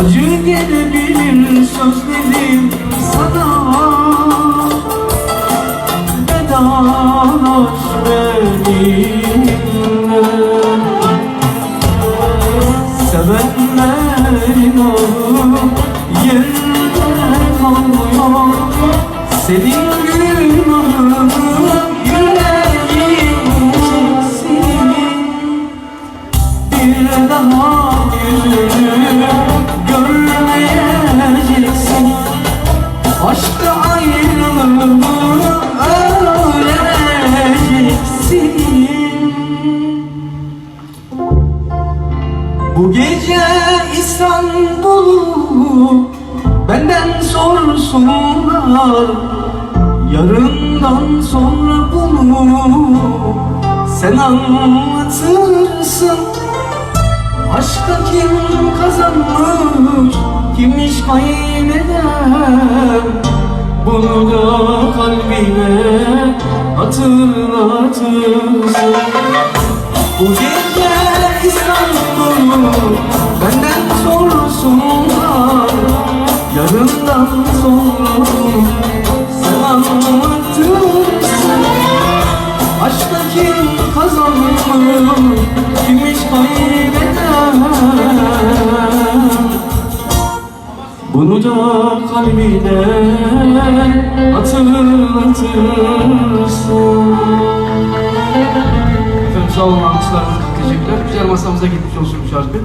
Acı gelebilir sözlerim sana. Vedalaş benimle Sevenlerin alıp yerde kalmıyor Senin daha yüzünü Aşkta ayrılığını öğreneceksin Bu gece İstanbul'u benden sorsunlar Yarından sonra bunu sen anlatırsın. Aşka kim kazanmış, kimmiş kaybeden Bunu da kalbine hatırlatırsın. Bu gece İstanbul'u benden sorsunlar Yarından sonra sen anlatırsın Aşkta kim kazanmış, kimmiş kaybeden da kalbine hatırlatırsın Efendim sağ olun alkışlarınız için teşekkürler. Güzel masamıza gitmiş olsun bu şarkı.